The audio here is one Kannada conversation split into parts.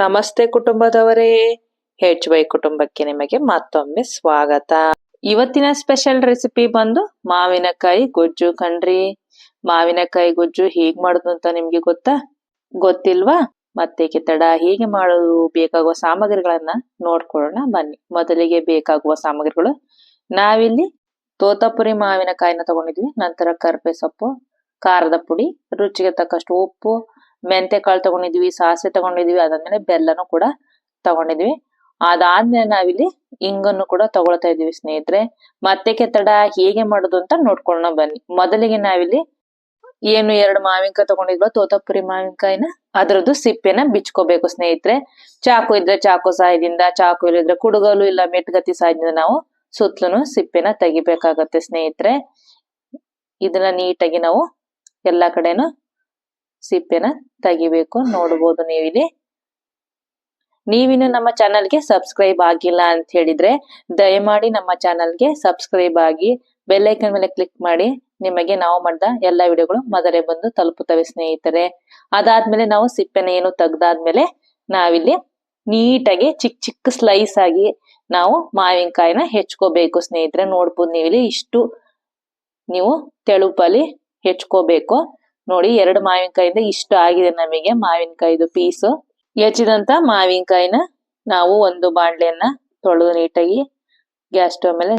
ನಮಸ್ತೆ ಕುಟುಂಬದವರೇ. ಹೆಚ್ ವೈ ಕುಟುಂಬಕ್ಕೆ ನಿಮಗೆ ಮತ್ತೊಮ್ಮೆ ಸ್ವಾಗತ. ಇವತ್ತಿನ ಸ್ಪೆಷಲ್ ರೆಸಿಪಿ ಬಂದು ಮಾವಿನಕಾಯಿ ಗೊಜ್ಜು ಕಣ್ರಿ. ಮಾವಿನಕಾಯಿ ಗೊಜ್ಜು ಹೇಗ್ ಮಾಡುದು ಅಂತ ನಿಮ್ಗೆ ಗೊತ್ತಾ? ಗೊತ್ತಿಲ್ವಾ? ಮತ್ತೆ ತಡ, ಹೇಗೆ ಮಾಡಲು ಬೇಕಾಗುವ ಸಾಮಗ್ರಿಗಳನ್ನ ನೋಡ್ಕೊಳ್ಳೋಣ, ಬನ್ನಿ. ಮೊದಲಿಗೆ ಬೇಕಾಗುವ ಸಾಮಗ್ರಿಗಳು. ನಾವಿಲ್ಲಿ ತೋತಾಪುರಿ ಮಾವಿನಕಾಯಿನ ತಗೊಂಡಿದ್ವಿ. ನಂತರ ಕರ್ಬೆ ಸೊಪ್ಪು ಖಾರದ ಪುಡಿ, ರುಚಿಗೆ ತಕ್ಕಷ್ಟು ಉಪ್ಪು ಮೆಂತೆ ಕಾಳು ತಗೊಂಡಿದ್ವಿ, ಸಾಸಿವೆ ತಗೊಂಡಿದ್ವಿ, ಅದಾದ್ಮೇಲೆ ಬೆಲ್ಲನು ಕೂಡ ತಗೊಂಡಿದ್ವಿ. ಅದಾದ್ಮೇಲೆ ನಾವಿಲ್ಲಿ ಇಂಗನ್ನು ಕೂಡ ತಗೊಳ್ತಾ ಇದೀವಿ ಸ್ನೇಹಿತರೆ. ಮತ್ತೆ ಕೆತ್ತಡ ಹೇಗೆ ಮಾಡೋದು ಅಂತ ನೋಡ್ಕೊಳ್ಳೋಣ ಬನ್ನಿ. ಮೊದಲಿಗೆ ನಾವಿಲ್ಲಿ ಏನು ಎರಡು ಮಾವಿನಕಾಯಿ ತಗೊಂಡಿದ್ವೋ ತೋತಾಪುರಿ ಮಾವಿನಕಾಯಿನ, ಅದರದ್ದು ಸಿಪ್ಪೆನ ಬಿಚ್ಕೋಬೇಕು ಸ್ನೇಹಿತರೆ. ಚಾಕು ಇದ್ರೆ ಚಾಕು ಸಹಾಯದಿಂದ ಚಾಕು ಇಲ್ಲದ್ರೆ ಕುಡುಗಲು ಇಲ್ಲ ಮೆಟ್ಗತಿ ಸಹಾಯದಿಂದ ನಾವು ಸುತ್ತಲೂ ಸಿಪ್ಪೆನ ತೆಗಿಬೇಕಾಗತ್ತೆ ಸ್ನೇಹಿತರೆ. ಇದನ್ನ ನೀಟಾಗಿ ನಾವು ಎಲ್ಲಾ ಕಡೆನು ಸಿಪ್ಪೆನ ತೆಗಿಬೇಕು, ನೋಡ್ಬೋದು ನೀವಿಲ್ಲಿ. ನೀವಿನ್ನು ನಮ್ಮ ಚಾನಲ್ಗೆ ಸಬ್ಸ್ಕ್ರೈಬ್ ಆಗಿಲ್ಲ ಅಂತ ಹೇಳಿದ್ರೆ, ದಯಮಾಡಿ ನಮ್ಮ ಚಾನಲ್ಗೆ ಸಬ್ಸ್ಕ್ರೈಬ್ ಆಗಿ, ಬೆಲ್ಲೈಕನ್ ಮೇಲೆ ಕ್ಲಿಕ್ ಮಾಡಿ, ನಿಮಗೆ ನಾವು ಮಾಡಿದ ಎಲ್ಲ ವಿಡಿಯೋಗಳು ಮೊದಲೇ ಬಂದು ತಲುಪುತ್ತವೆ ಸ್ನೇಹಿತರೆ. ಅದಾದ್ಮೇಲೆ ನಾವು ಸಿಪ್ಪೆನ ಏನು ತೆಗ್ದಾದ್ಮೇಲೆ ನಾವಿಲ್ಲಿ ನೀಟಾಗಿ ಚಿಕ್ಕ ಚಿಕ್ಕ ಸ್ಲೈಸ್ ಆಗಿ ನಾವು ಮಾವಿನಕಾಯಿನ ಹೆಚ್ಕೋಬೇಕು ಸ್ನೇಹಿತರೆ. ನೋಡ್ಬೋದು ನೀವಿಲ್ಲಿ ಇಷ್ಟು ನೀವು ತೆಳುಪಲ್ಲಿ ಹೆಚ್ಕೋಬೇಕು. ನೋಡಿ, ಎರಡು ಮಾವಿನಕಾಯಿಂದ ಇಷ್ಟು ಆಗಿದೆ ನಮಗೆ. ಮಾವಿನಕಾಯಿದು ಪೀಸು. ಹೆಚ್ಚಿದಂತ ಮಾವಿನಕಾಯಿನ ನಾವು ಒಂದು ಬಾಂಡ್ಲೆಯನ್ನ ತೊಳೆದು ನೀಟಾಗಿ ಗ್ಯಾಸ್ ಸ್ಟವ್ ಮೇಲೆ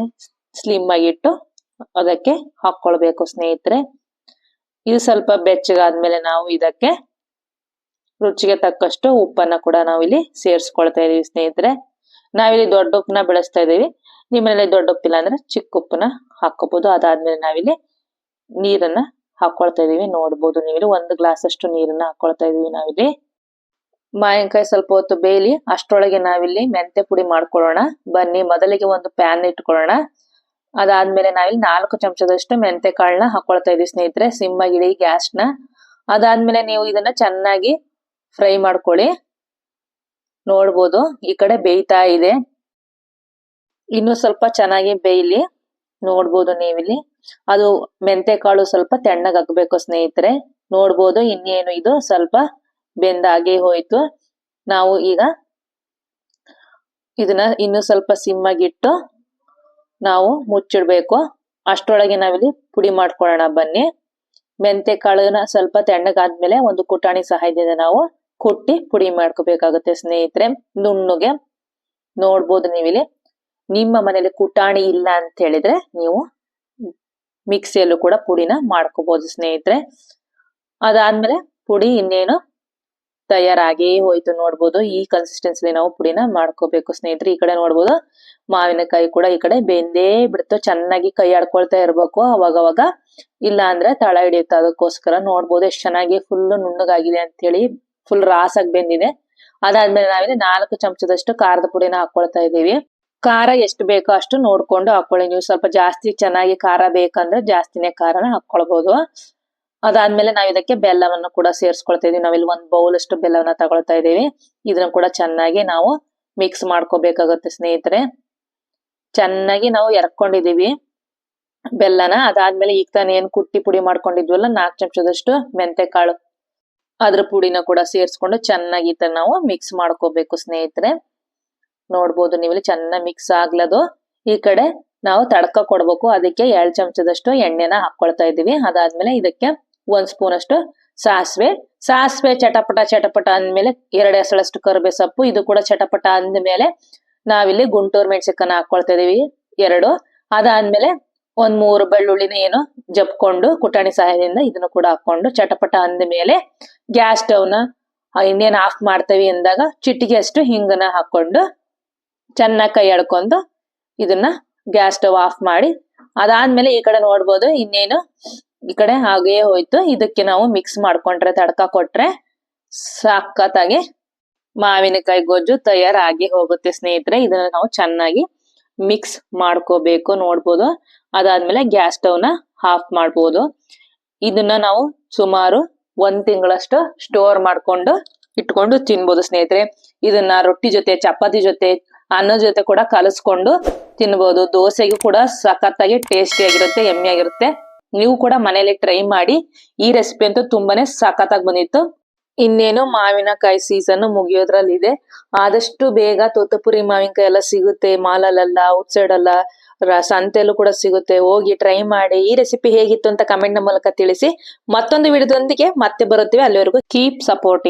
ಸ್ಲಿಮ್ ಆಗಿಟ್ಟು ಅದಕ್ಕೆ ಹಾಕೊಳ್ಬೇಕು ಸ್ನೇಹಿತರೆ. ಇದು ಸ್ವಲ್ಪ ಬೆಚ್ಚಗಾದ್ಮೇಲೆ ನಾವು ಇದಕ್ಕೆ ರುಚಿಗೆ ತಕ್ಕಷ್ಟು ಉಪ್ಪನ್ನ ಕೂಡ ನಾವಿಲ್ಲಿ ಸೇರಿಸ್ಕೊಳ್ತಾ ಇದೀವಿ ಸ್ನೇಹಿತರೆ. ನಾವಿಲ್ಲಿ ದೊಡ್ಡ ಉಪ್ಪನ್ನ ಬೆಳೆಸ್ತಾ ಇದೀವಿ. ನಿಮ್ಮನೇಲಿ ದೊಡ್ಡ ಉಪ್ಪಿಲ್ಲ ಅಂದ್ರೆ ಚಿಕ್ಕ ಉಪ್ಪನ್ನ ಹಾಕೋಬಹುದು ಅದಾದ್ಮೇಲೆ ನಾವಿಲ್ಲಿ ನೀರನ್ನ ಹಾಕೊಳ್ತಾ ಇದೀವಿ. ನೋಡ್ಬೋದು ನೀವಿಲ್ಲಿ. ಒಂದು ಗ್ಲಾಸ್ ಅಷ್ಟು ನೀರನ್ನ ಹಾಕೊಳ್ತಾ ಇದೀವಿ ನಾವಿಲ್ಲಿ. ಮಾವಿನಕಾಯಿ ಸ್ವಲ್ಪ ಹೊತ್ತು ಬೇಯಲಿ. ಅಷ್ಟೊಳಗೆ ನಾವಿಲ್ಲಿ ಮೆಂತೆ ಪುಡಿ ಮಾಡ್ಕೊಳ್ಳೋಣ. ಬನ್ನಿ, ಮೊದಲಿಗೆ ಒಂದು ಪ್ಯಾನ್ ಇಟ್ಕೊಳ್ಳೋಣ. ಅದಾದ್ಮೇಲೆ ನಾವಿಲ್ಲಿ ನಾಲ್ಕು ಚಮಚದಷ್ಟು ಮೆಂತೆ ಕಾಳನ್ನ ಹಾಕೊಳ್ತಾ ಇದೀವಿ ಸ್ನೇಹಿತರೆ. ಸಿಮ್ಮಾಗಿಡಿ ಗ್ಯಾಸ್ನ. ಅದಾದ್ಮೇಲೆ ನೀವು ಇದನ್ನ ಚೆನ್ನಾಗಿ ಫ್ರೈ ಮಾಡ್ಕೊಳ್ಳಿ. ನೋಡ್ಬೋದು, ಈ ಕಡೆ ಬೇಯ್ತಾ ಇದೆ. ಇನ್ನು ಸ್ವಲ್ಪ ಚೆನ್ನಾಗಿ ಬೇಯ್ಲಿ. ನೋಡ್ಬೋದು ನೀವಿಲ್ಲಿ. ಅದು ಮೆಂತೆ ಕಾಳು ಸ್ವಲ್ಪ ತೆಣ್ಣಗಾಗ್ಬೇಕು ಸ್ನೇಹಿತರೆ. ನೋಡ್ಬೋದು ಇನ್ನೇನು ಇದು. ಸ್ವಲ್ಪ ಬೆಂದಾಗೆ ಹೋಯ್ತು. ನಾವು ಈಗ ಇದನ್ನ ಇನ್ನು ಸ್ವಲ್ಪ ಸಿಮ್ಮಾಗಿಟ್ಟು ನಾವು ಮುಚ್ಚಿಡ್ಬೇಕು. ಅಷ್ಟೊಳಗೆ ನಾವಿಲ್ಲಿ ಪುಡಿ ಮಾಡ್ಕೊಳ್ಳೋಣ ಬನ್ನಿ. ಮೆಂತೆ ಕಾಳನ್ನ ಸ್ವಲ್ಪ ತೆಣ್ಣಗಾದ್ಮೇಲೆ ಒಂದು ಕುಟಾಣಿ ಸಹಾಯದಿಂದ ನಾವು ಕುಟ್ಟಿ ಪುಡಿ ಮಾಡ್ಕೋಬೇಕಾಗುತ್ತೆ ಸ್ನೇಹಿತರೆ, ನುಣ್ಣುಗೆ. ನೋಡ್ಬೋದು ನೀವಿಲ್ಲಿ. ನಿಮ್ಮ ಮನೇಲಿ ಕುಟಾಣಿ ಇಲ್ಲ ಅಂತ ಹೇಳಿದ್ರೆ ನೀವು ಮಿಕ್ಸಿಯಲ್ಲೂ ಕೂಡ ಪುಡಿನ ಮಾಡ್ಕೋಬಹುದು ಸ್ನೇಹಿತರೆ. ಅದಾದ್ಮೇಲೆ ಪುಡಿ ಇನ್ನೇನು ತಯಾರಾಗಿ ಹೋಯ್ತು ನೋಡ್ಬೋದು. ಈ ಕನ್ಸಿಸ್ಟೆನ್ಸಿ ನಾವು ಪುಡಿನ ಮಾಡ್ಕೋಬೇಕು ಸ್ನೇಹಿತರೆ. ಈ ಕಡೆ ನೋಡ್ಬೋದು ಮಾವಿನಕಾಯಿ ಕೂಡ ಈ ಕಡೆ ಬೆಂದೇ ಬಿಡ್ತು. ಚೆನ್ನಾಗಿ ಕೈ ಆಡ್ಕೊಳ್ತಾ ಇರ್ಬೇಕು ಅವಾಗ ಅವಾಗ ಇಲ್ಲ ಅಂದ್ರೆ ತಳ ಹಿಡಿಯುತ್ತೆ. ಅದಕ್ಕೋಸ್ಕರ ನೋಡ್ಬೋದು ಎಷ್ಟು ಚೆನ್ನಾಗಿ ಫುಲ್ ನುಣ್ಣಗಾಗಿದೆ ಅಂತ ಹೇಳಿ ಫುಲ್ ರಾಸಾಗಿ ಬೆಂದಿದೆ. ಅದಾದ್ಮೇಲೆ ನಾವಿಲ್ಲಿ ನಾಲ್ಕು ಚಮಚದಷ್ಟು ಖಾರದ ಪುಡಿನ ಹಾಕೊಳ್ತಾ ಇದೀವಿ ಖಾರ ಎಷ್ಟು ಬೇಕೋ ಅಷ್ಟು ನೋಡ್ಕೊಂಡು ಹಾಕೊಳ್ಳಿ. ನೀವು ಸ್ವಲ್ಪ ಜಾಸ್ತಿ ಚೆನ್ನಾಗಿ ಖಾರ ಬೇಕಂದ್ರೆ ಜಾಸ್ತಿನೇ ಖಾರನ ಹಾಕೊಳ್ಬಹುದು ಅದಾದ್ಮೇಲೆ ನಾವ್ ಇದಕ್ಕೆ ಬೆಲ್ಲವನ್ನು ಕೂಡ ಸೇರಿಸ್ಕೊಳ್ತಾ ಇದೀವಿ. ನಾವಿಲ್ಲಿ ಒಂದ್ ಬೌಲ್ ಅಷ್ಟು ಬೆಲ್ಲವನ್ನ ತಗೊಳ್ತಾ ಇದೀವಿ. ಇದನ್ನ ಕೂಡ ಚೆನ್ನಾಗಿ ನಾವು ಮಿಕ್ಸ್ ಮಾಡ್ಕೋಬೇಕಾಗತ್ತೆ ಸ್ನೇಹಿತರೆ. ಚೆನ್ನಾಗಿ ನಾವು ಎರ್ಕೊಂಡಿದೀವಿ ಬೆಲ್ಲನ. ಅದಾದ್ಮೇಲೆ ಈಗ ತಾನೇ ಏನ್ ಕುಟ್ಟಿ ಪುಡಿ ಮಾಡ್ಕೊಂಡಿದ್ವಲ್ಲ ನಾಲ್ಕು ಚಮಚದಷ್ಟು ಮೆಂತೆ ಕಾಳು ಅದ್ರ ಪುಡಿನ ಕೂಡ ಸೇರಿಸ್ಕೊಂಡು ಚೆನ್ನಾಗಿ ನಾವು ಮಿಕ್ಸ್ ಮಾಡ್ಕೋಬೇಕು ಸ್ನೇಹಿತರೆ. ನೋಡ್ಬೋದು. ನೀವು ಚೆನ್ನಾಗಿ ಮಿಕ್ಸ್ ಆಗ್ಲದು. ಈ ಕಡೆ ನಾವು ತಡ್ಕ ಕೊಡ್ಬೇಕು. ಅದಕ್ಕೆ ಎರಡ್ ಚಮಚದಷ್ಟು ಎಣ್ಣೆನ ಹಾಕೊಳ್ತಾ ಇದೀವಿ ಅದಾದ್ಮೇಲೆ ಇದಕ್ಕೆ ಒಂದ್ ಸ್ಪೂನ್ ಅಷ್ಟು ಸಾಸಿವೆ. ಸಾಸಿವೆ ಚಟಪಟ ಚಟಪಟ ಅಂದ್ಮೇಲೆ ಎರಡು ಎಸಳಷ್ಟು ಕರ್ಬೇ ಸೊಪ್ಪು ಇದು ಕೂಡ ಚಟಪಟ ಅಂದ್ಮೇಲೆ ನಾವಿಲ್ಲಿ ಗುಂಟೂರು ಮೆಣಸಿಕನ್ನ ಹಾಕೊಳ್ತಾ ಇದೀವಿ ಎರಡು. ಅದಾದ್ಮೇಲೆ ಒಂದ್ ಮೂರು ಬೆಳ್ಳುಳ್ಳಿನ ಏನು ಜಪ್ಕೊಂಡು ಕುಟಾಣಿ ಸಹಾಯದಿಂದ ಇದನ್ನು ಕೂಡ ಹಾಕೊಂಡು ಚಟಪಟ ಅಂದ ಮೇಲೆ ಗ್ಯಾಸ್ ಸ್ಟವ್ನ ಇನ್ನೇನ್ ಆಫ್ ಮಾಡ್ತೇವೆ ಎಂದಾಗ ಚಿಟಿಗೆ ಅಷ್ಟು ಹಿಂಗನ ಹಾಕೊಂಡು ಚೆನ್ನಾಗಿ ಕೈ ಆಡ್ಕೊಂಡು ಇದನ್ನ ಗ್ಯಾಸ್ ಸ್ಟವ್ ಆಫ್ ಮಾಡಿ, ಅದಾದ್ಮೇಲೆ ಈ ಕಡೆ ನೋಡ್ಬೋದು ಇನ್ನೇನು ಈ ಕಡೆ ಹಾಗೇ ಹೋಯ್ತು. ಇದಕ್ಕೆ ನಾವು ಮಿಕ್ಸ್ ಮಾಡ್ಕೊಂಡ್ರೆ ತಡ್ಕ ಕೊಟ್ರೆ ಸಖತ್ತಾಗಿ ಮಾವಿನಕಾಯಿ ಗೊಜ್ಜು ತಯಾರಾಗಿ ಹೋಗುತ್ತೆ ಸ್ನೇಹಿತರೆ. ಇದನ್ನ ನಾವು ಚೆನ್ನಾಗಿ ಮಿಕ್ಸ್ ಮಾಡ್ಕೋಬೇಕು ನೋಡ್ಬೋದು. ಅದಾದ್ಮೇಲೆ ಗ್ಯಾಸ್ ಸ್ಟವ್ನ ಆಫ್ ಮಾಡ್ಬೋದು. ಇದನ್ನ ನಾವು ಸುಮಾರು ಒಂದ್ ತಿಂಗಳಷ್ಟು ಸ್ಟೋರ್ ಮಾಡ್ಕೊಂಡು ಇಟ್ಕೊಂಡು ತಿನ್ಬೋದು ಸ್ನೇಹಿತರೆ. ಇದನ್ನ ರೊಟ್ಟಿ ಜೊತೆ, ಚಪಾತಿ ಜೊತೆ ಅನ್ನದ ಜೊತೆ ಕೂಡ ಕಲಸ್ಕೊಂಡು ತಿನ್ಬೋದು. ದೋಸೆಗೂ ಕೂಡ ಸಖತ್ತಾಗಿ ಟೇಸ್ಟಿ ಆಗಿರುತ್ತೆ ಎಮ್ಮೆ ಆಗಿರುತ್ತೆ. ನೀವು ಕೂಡ ಮನೇಲಿ ಟ್ರೈ ಮಾಡಿ. ಈ ರೆಸಿಪಿ ಅಂತೂ ತುಂಬಾನೇ ಸಖತ್ತಾಗಿ ಬಂದಿತ್ತು. ಇನ್ನೇನು ಮಾವಿನಕಾಯಿ ಸೀಸನ್ ಮುಗಿಯೋದ್ರಲ್ಲಿದೆ. ಆದಷ್ಟು ಬೇಗ ತೋತಪುರಿ ಮಾವಿನಕಾಯಿ ಎಲ್ಲ ಸಿಗುತ್ತೆ, ಮಾಲಲ್ಲೆಲ್ಲ ಔಟ್ಸೈಡ್ ಅಲ್ಲ ಸಂತೆಯಲ್ಲೂ ಕೂಡ ಸಿಗುತ್ತೆ. ಹೋಗಿ ಟ್ರೈ ಮಾಡಿ. ಈ ರೆಸಿಪಿ ಹೇಗಿತ್ತು ಅಂತ ಕಮೆಂಟ್ ಮೂಲಕ ತಿಳಿಸಿ. ಮತ್ತೊಂದು ವಿಡಿಯೋದೊಂದಿಗೆ ಮತ್ತೆ ಬರುತ್ತೇವೆ. ಅಲ್ಲಿವರೆಗೂ ಕೀಪ್ ಸಪೋರ್ಟಿಂಗ್